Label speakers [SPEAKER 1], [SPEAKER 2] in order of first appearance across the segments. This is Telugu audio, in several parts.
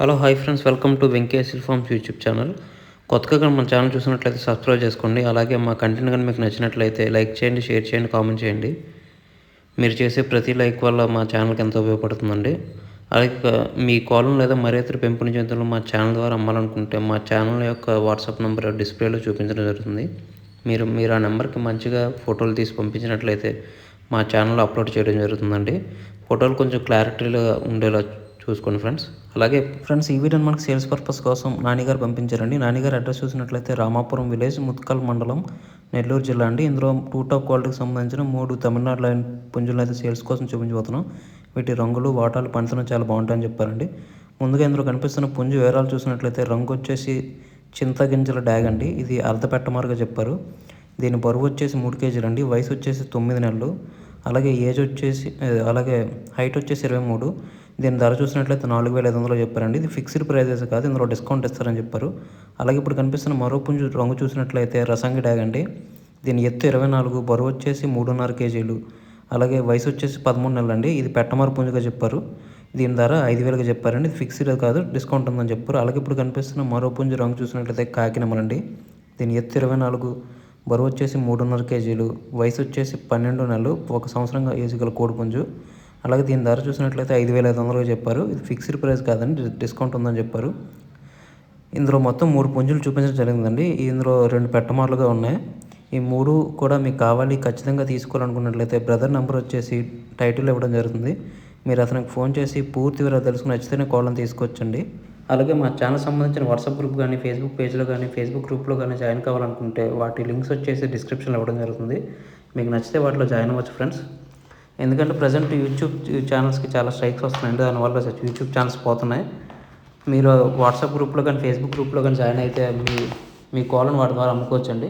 [SPEAKER 1] Hello hi friends. Welcome to Venkayya farms YouTube channel. కొత్తగా మన ఛానల్ చూసినట్లయితే సబ్స్క్రైబ్ చేసుకోండి. అలాగే మా కంటెంట్ కానీ మీకు నచ్చినట్లయితే లైక్ చేయండి షేర్ చేయండి కామెంట్ చేయండి. మీరు చేసే ప్రతి లైక్ వల్ల మా ఛానల్కి ఎంతో ఉపయోగపడుతుందండి. అలాగే మీ కోలం లేదా మరే ఇతర పెంపుని జంతువులు మా ఛానల్ ద్వారా అమ్మాలనుకుంటే మా ఛానల్ యొక్క వాట్సాప్ నెంబర్ డిస్ప్లేలో చూపించడం జరుగుతుంది. మీరు మీరు ఆ నెంబర్కి మంచిగా ఫోటోలు తీసి పంపించినట్లయితే మా ఛానల్లో అప్లోడ్ చేయడం జరుగుతుందండి. ఫోటోలు కొంచెం క్లారిటీగా ఉండేలా చూసుకోండి ఫ్రెండ్స్. అలాగే ఫ్రెండ్స్ ఈ వీడియో మనకి సేల్స్ పర్పస్ కోసం నానిగారు పంపించారండి. నానిగారు అడ్రస్ చూసినట్లయితే రామాపురం విలేజ్ ముత్కల్ మండలం నెల్లూరు జిల్లా అండి. ఇందులో టూ టాప్ క్వాలిటీకి సంబంధించిన మూడు తమిళనాడు లైన్ పుంజులు అయితే సేల్స్ కోసం చూపించబోతున్నాం. వీటి రంగులు వాటాలు పంచడం చాలా బాగుంటాయని చెప్పారండి. ముందుగా ఇందులో కనిపిస్తున్న పుంజు వివరాలు చూసినట్లయితే రంగు వచ్చేసి చింతగింజల డ్యాగ్ అండి. ఇది అర్ధపెట్టమారుగా చెప్పారు. దీని బరువు వచ్చేసి మూడు కేజీలు అండి. వయసు వచ్చేసి తొమ్మిది నెలలు. అలాగే ఏజ్ వచ్చేసి అలాగే హైట్ వచ్చేసి ఇరవై మూడు. దీని ధర చూసినట్లయితే నాలుగు వేల ఐదు వందలు చెప్పారండి. ఇది ఫిక్స్డ్ ప్రైజెస్ కాదు ఇందులో డిస్కౌంట్ ఇస్తారని చెప్పారు. అలాగే ఇప్పుడు కనిపిస్తున్న మరో పుంజు రంగు చూసినట్లయితే రసంగి డ్యాగ్ అండి. దీని ఎత్తు ఇరవై నాలుగు బరువు వచ్చేసి మూడున్నర కేజీలు. అలాగే వయసు వచ్చేసి పదమూడు నెలలు అండి ఇది పెట్టమారు పుంజుగా చెప్పారు. దీని ధర ఐదు వేలుగా చెప్పారండి. ఇది ఫిక్స్డ్ కాదు డిస్కౌంట్ ఉందని చెప్పారు. అలాగే ఇప్పుడు కనిపిస్తున్న మరో పుంజు రంగు చూసినట్లయితే కాకినమలండి. దీని ఎత్తు ఇరవై నాలుగు బరువు వచ్చేసి మూడున్నర కేజీలు వయసు వచ్చేసి పన్నెండు నెలలు ఒక సంవత్సరంగా ఏజ్ గల కోడి పుంజు. అలాగే దీని ధర చూసినట్లయితే ఐదు వేల ఐదు వందలుగా చెప్పారు. ఇది ఫిక్స్డ్ ప్రైస్ కాదండి డిస్కౌంట్ ఉందని చెప్పారు. ఇందులో మొత్తం మూడు పుంజులు చూపించడం జరిగిందండి. ఇందులో రెండు పెట్టమార్లుగా ఉన్నాయి. ఈ మూడు కూడా మీకు కావాలి ఖచ్చితంగా తీసుకోవాలనుకున్నట్లయితే బ్రదర్ నెంబర్ వచ్చేసి టైటిల్ ఇవ్వడం జరుగుతుంది. మీరు అతనికి ఫోన్ చేసి పూర్తి వివరాలు తెలుసుకుని నచ్చితేనే కాల్ని తీసుకొచ్చండి. అలాగే మా ఛానల్ సంబంధించిన వాట్సాప్ గ్రూప్ కానీ ఫేస్బుక్ పేజ్లో కానీ ఫేస్బుక్ గ్రూప్లో కానీ జాయిన్ కావాలనుకుంటే వాటి లింక్స్ వచ్చేసి డిస్క్రిప్షన్లో ఇవ్వడం జరుగుతుంది. మీకు నచ్చితే వాటిలో జాయిన్ అవ్వచ్చు ఫ్రెండ్స్. ఎందుకంటే ప్రజెంట్ యూట్యూబ్ ఛానల్స్కి చాలా స్ట్రైక్స్ వస్తున్నాయండి దానివల్ల యూట్యూబ్ ఛానల్స్ పోతున్నాయి. మీరు వాట్సాప్ గ్రూప్లో కానీ ఫేస్బుక్ గ్రూప్లో కానీ జాయిన్ అయితే మీ మీ కాల్ని వాటి ద్వారా అమ్ముకోవచ్చండి.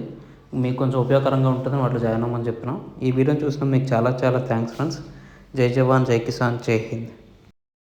[SPEAKER 1] మీకు కొంచెం ఉపయోగకరంగా ఉంటుందని వాటిలో జాయిన్ అవ్వమని చెప్తున్నాం. ఈ వీడియోని చూసిన మీకు చాలా చాలా థ్యాంక్స్ ఫ్రెండ్స్ జై జవాన్ జై కిసాన్ జై హింద్.